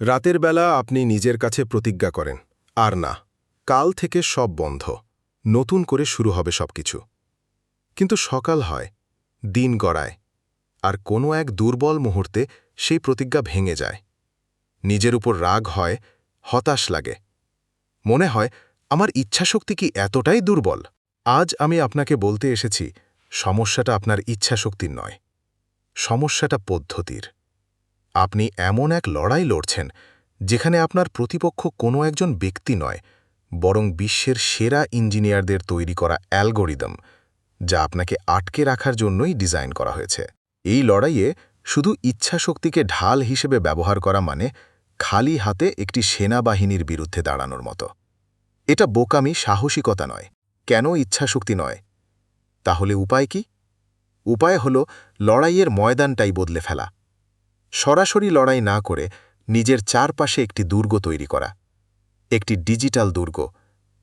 রাতের বেলা আপনি নিজের কাছে প্রতিজ্ঞা করেন, আর না, কাল থেকে সব বন্ধ, নতুন করে শুরু হবে সবকিছু। কিন্তু সকাল হয়, দিন গড়ায়, আর কোনো এক দুর্বল মুহূর্তে সেই প্রতিজ্ঞা ভেঙে যায়। নিজের উপর রাগ হয়, হতাশ লাগে। মনে হয়, আমার ইচ্ছাশক্তি কি এতটাই দুর্বল? আজ আমি আপনাকে বলতে এসেছি, সমস্যাটা আপনার ইচ্ছাশক্তির নয়, সমস্যাটা পদ্ধতির। আপনি এমন এক লড়াই লড়ছেন, যেখানে আপনার প্রতিপক্ষ কোনো একজন ব্যক্তি নয়, বরং বিশ্বের সেরা ইঞ্জিনিয়ারদের তৈরি করা অ্যালগোরিদম, যা আপনাকে আটকে রাখার জন্যই ডিজাইন করা হয়েছে। এই লড়াইয়ে শুধু ইচ্ছাশক্তিকে ঢাল হিসেবে ব্যবহার করা মানে খালি হাতে একটি সেনাবাহিনীর বিরুদ্ধে দাঁড়ানোর মতো। এটা বোকামি, সাহসিকতা নয়। কেন ইচ্ছাশক্তি নয়? তাহলে উপায় কি? উপায় হল লড়াইয়ের ময়দানটাই বদলে ফেলা। সরাসরি লড়াই না করে নিজের চারপাশে একটি দুর্গ তৈরি করা। একটি ডিজিটাল দুর্গ,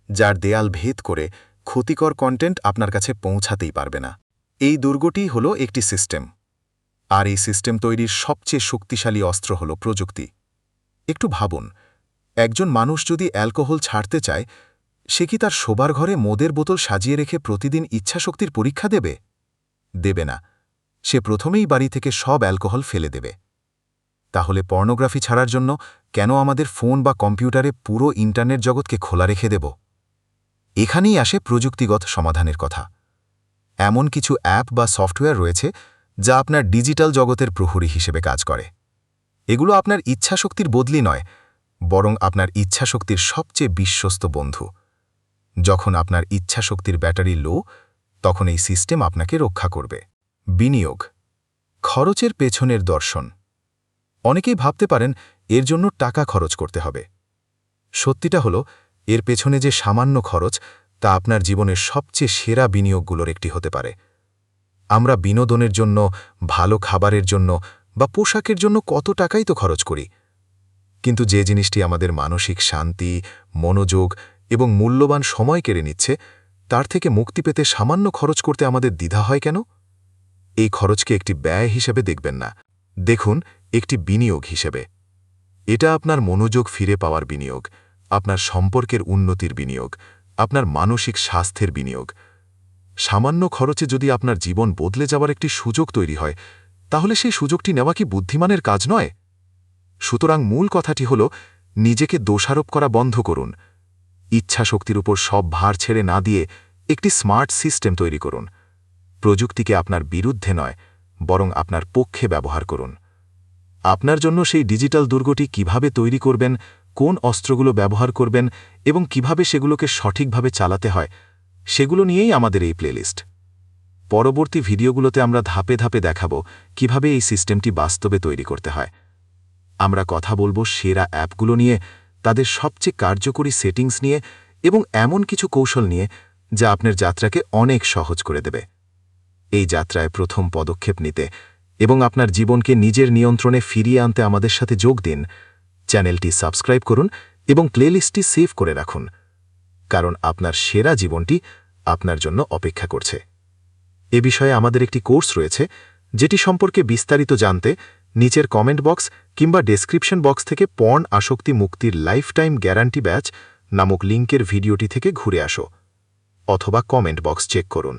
যার দেয়াল ভেদ করে ক্ষতিকর কন্টেন্ট আপনার কাছে পৌঁছাতেই পারবে না। এই দুর্গটি হল একটি সিস্টেম আর এই সিস্টেম তৈরির সবচেয়ে শক্তিশালী অস্ত্র হল প্রযুক্তি। একটু ভাবুন, একজন মানুষ যদি অ্যালকোহল ছাড়তে চায়, সে কি তার শোবার ঘরে মোদের বোতল সাজিয়ে রেখে প্রতিদিন ইচ্ছাশক্তির পরীক্ষা দেবে? দেবে না। সে প্রথমেই বাড়ি থেকে সব অ্যালকোহল ফেলে দেবে। তাহলে পর্নোগ্রাফি ছাড়ার জন্য কেন আমাদের ফোন বা কম্পিউটারে পুরো ইন্টারনেট জগৎকে খোলা রেখে দেব? এখানেই আসে প্রযুক্তিগত সমাধানের কথা। এমন কিছু অ্যাপ বা সফটওয়্যার রয়েছে যা আপনার ডিজিটাল জগতের প্রহরী হিসেবে কাজ করে। এগুলো আপনার ইচ্ছাশক্তির বদলি নয়, বরং আপনার ইচ্ছাশক্তির সবচেয়ে বিশ্বস্ত বন্ধু। যখন আপনার ইচ্ছাশক্তির ব্যাটারি লো, তখন এই সিস্টেম আপনাকে রক্ষা করবে। বিনিয়োগ। খরচের পেছনের দর্শন। অনেকেই ভাবতে পারেন এর জন্য টাকা খরচ করতে হবে। সত্যিটা হলো, এর পেছনে যে সামান্য খরচ, তা আপনার জীবনের সবচেয়ে সেরা বিনিয়োগগুলোর একটি হতে পারে। আমরা বিনোদনের জন্য, ভালো খাবারের জন্য বা পোশাকের জন্য কত টাকাই তো খরচ করি। কিন্তু যে জিনিসটি আমাদের মানসিক শান্তি, মনোযোগ এবং মূল্যবান সময় কেড়ে নিচ্ছে, তার থেকে মুক্তি পেতে সামান্য খরচ করতে আমাদের দ্বিধা হয় কেন? এই খরচকে একটি ব্যয় হিসেবে দেখবেন না। দেখুন একটি বিনিয়োগ হিসেবে। এটা আপনার মনোযোগ ফিরে পাওয়ার বিনিয়োগ, আপনার সম্পর্কের উন্নতির বিনিয়োগ, আপনার মানসিক স্বাস্থ্যের বিনিয়োগ। সামান্য খরচে যদি আপনার জীবন বদলে যাওয়ার একটি সুযোগ তৈরি হয়, তাহলে সেই সুযোগটি নেওয়া কি বুদ্ধিমানের কাজ নয়? সুতরাং মূল কথাটি হল, নিজেকে দোষারোপ করা বন্ধ করুন। ইচ্ছাশক্তির উপর সব ভার ছেড়ে না দিয়ে একটি স্মার্ট সিস্টেম তৈরি করুন। প্রযুক্তিকে আপনার বিরুদ্ধে নয়, বরং আপনার পক্ষে ব্যবহার করুন। আপনার জন্য সেই ডিজিটাল দুর্গটি কীভাবে তৈরি করবেন, কোন অস্ত্রগুলো ব্যবহার করবেন এবং কীভাবে সেগুলোকে সঠিকভাবে চালাতে হয়, সেগুলো নিয়েই আমাদের এই প্লেলিস্ট। পরবর্তী ভিডিওগুলোতে আমরা ধাপে ধাপে দেখাব কীভাবে এই সিস্টেমটি বাস্তবে তৈরি করতে হয়। আমরা কথা বলব সেরা অ্যাপগুলো নিয়ে, তাদের সবচেয়ে কার্যকরী সেটিংস নিয়ে এবং এমন কিছু কৌশল নিয়ে যা আপনার যাত্রাকে অনেক সহজ করে দেবে। এই যাত্রায় প্রথম পদক্ষেপ নিতে এবং আপনার জীবনকে নিজের নিয়ন্ত্রণে ফিরিয়ে আনতে আমাদের সাথে যোগ দিন। চ্যানেলটি সাবস্ক্রাইব করুন এবং প্লেলিস্টটি সেভ করে রাখুন, কারণ আপনার সেরা জীবনটি আপনার জন্য অপেক্ষা করছে। এ বিষয়ে আমাদের একটি কোর্স রয়েছে, যেটি সম্পর্কে বিস্তারিত জানতে নিচের কমেন্ট বক্স কিংবা ডেসক্রিপশন বক্স থেকে পর্ন আসক্তি মুক্তির লাইফটাইম গ্যারান্টি ব্যাচ নামক লিঙ্কের ভিডিওটি থেকে ঘুরে আসো, অথবা কমেন্ট বক্স চেক করুন।